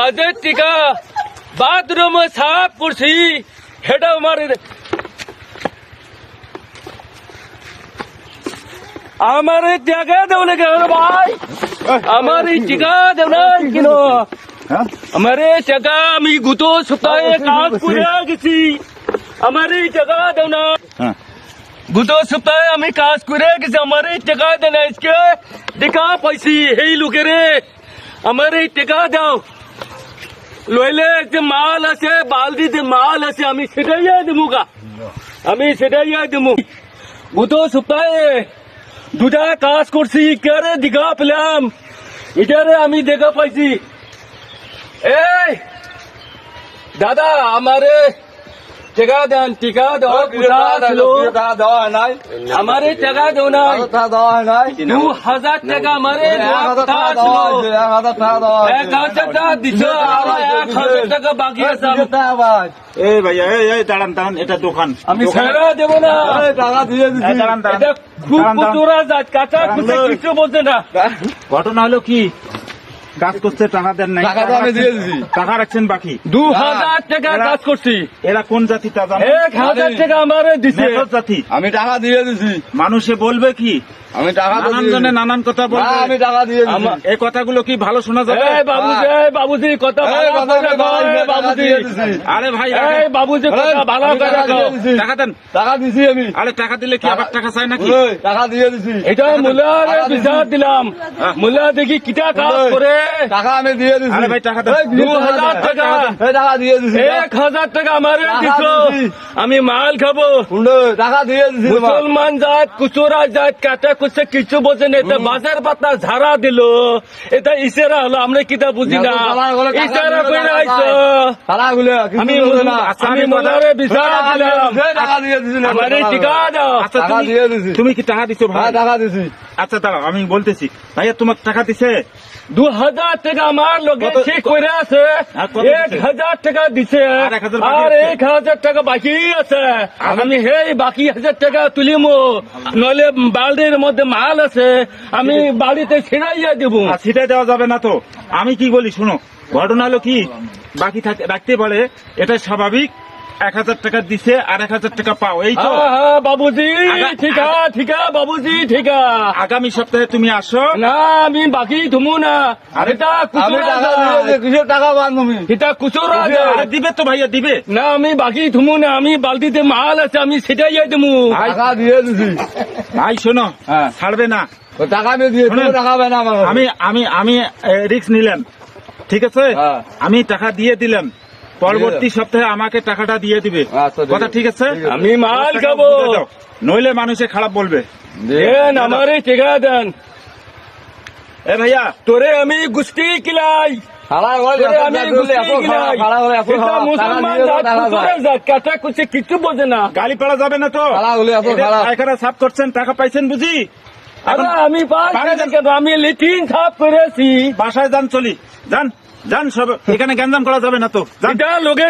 কাজের টিকা বাথরুমে সাফ করছি হেটা আমার আমার এই টাকা দেও না কেন ভাই আমার এই টিকা দেও না কেন হ্যাঁ আমার এই টাকা আমি গত সপ্তাহে কাজ করে গেছি আমার এই টাকা দেও না হ্যাঁ গত সপ্তাহে আমি কাজ করে গেছি আমার এই লইলে যে মাল আছে বালতিতে মাল আছে, আমি সেটাই দেবো গা। আমি সেটাই দেবো। বুধ সপ্তাহে দুটা কাজ করছি কেরে দিঘা পেলাম। এটারে আমি দেখা পাইছি। এই, দাদা, আমারে টিকা দেন টিকা দেওয়া কোথা ছিল আমারে টাকা দেও না দু হাজার টাকা আমারে দেওয়া কথা ছিল এক হাজার টাকা দিছ আবার এক হাজার টাকা বাকি আছে এই ভাইয়া এই এই দাঁড়ান দাঁড়ান এটা দোকান আমি। ছেড়ে দেবো না খুব। যাত কাঁচা কিছু বলছে না ঘটনা হলো কি কাজ করছে টাকা দেন নাই। টাকা তো আমি। টাকা রাখছেন বাকি। দু হাজার টাকা কাজ করছি। এরা কোন জাতি টাকা জানেন এক হাজার টাকা আমার দিছে। জাতি। আমি টাকা দিয়ে দিছি। মানুষে বলবে কি? আমি টাকা নানান জনে নানান কথা বলবে। আমি টাকা দিয়ে এই কথাগুলো কি ভালো শোনা যাবে? বাবুজি বাবুজি কথা ভালো করে বাবুজি। আরে ভাই এই বাবুজি কথা ভালো করে টাকা দেন। টাকা দিছি আমি। আরে টাকা দিলে কি আবার টাকা চাই নাকি? টাকা দিয়ে দিছি। এটা মুলারে বিচার দিলাম। মুলা দেখি কিটা কাজ করে। টাকা আমি দিয়ে দিছি। আরে ভাই টাকা দেন। এই, দু হাজার টাকা টাকা। দিয়ে দিছি। এক হাজার টাকা আমারে দিছ। আমি মাল খাব। টাকা দিয়ে দিছি। মুসলমান জাত কুচুরা জাত কাটা কুচে কিছু বোঝে না এটা বাজার পাতা ঝাড়া দিল। এটা ইসেরা হলো আমরা কিতা বুঝি না। ইসেরা ইশারা দিলে করে আইছো। আমি বোঝে না। আমি বিচার দিলাম। টাকা দিয়ে দিছি না, আমারে টাকা দাও। তুমি কি টাকা দিছো ভাই? হ্যাঁ, টাকা দিছি। আচ্ছা দাঁড়াও আমি বলতেছি। ভাইয়া তোমার টাকা দিছে? দু হাজার টাকা আমার লোকে ঠিক করে আছে। এক হাজার টাকা দিছে। আর এক হাজার টাকা বাকি আছে। আমি সেই বাকি হাজার টাকা তুলিম। নইলে বাড়ির মধ্যে মাল আছে। আমি বাড়িতে ছিড়াইয়া দিব। আর সেটাই দেওয়া যাবে না তো। আমি কি বলি শোনো ঘটনা হলো কি? বাকি থাক- রাখতে পারে এটা স্বাভাবিক। এক হাজার টাকা দিছে আর এক হাজার টাকা পাও। এই তো। বাবুজি ঠিকা ঠিকা বাবুজি ঠিকা। আগামী সপ্তাহে তুমি আসো। না আমি বাকি থুমু না। আরে, কুচুরা টাকা পান তুমি এটা কুচুরা দিবে তো ভাইয়া দিবে। না আমি বাকি থুমু না আমি বালতিতে মাল আছে আমি সেটাই দেবো। টাকা দিয়ে দিছি। ভাই শোনো হ্যাঁ। ছাড়বে না। টাকা আমি দিয়ে তুমি টাকা না আমি আমি আমি রিক্স নিলাম। ঠিক আছে? হ্যাঁ। আমি টাকা দিয়ে দিলাম। পরবর্তী সপ্তাহে আমাকে টাকাটা দিয়ে দিবে। আচ্ছা, কথা ঠিক আছে? আমি মাল টাকা খাব। নইলে মানুষে খারাপ বলবে। দেন আমারে টিকা দেন। এ ভাইয়া তোরে আমি গুষ্টি কিলাই টাকা কিছু বোঝে না। গালি পাড়া যাবে না তো। সাফ করছেন পাইছেন বুঝি? আমি লিটিন সাফ করেছি। বাসায় যান চলি। যান। যান সব এখানে গ্যাঞ্জাম করা যাবে না তো। লোকে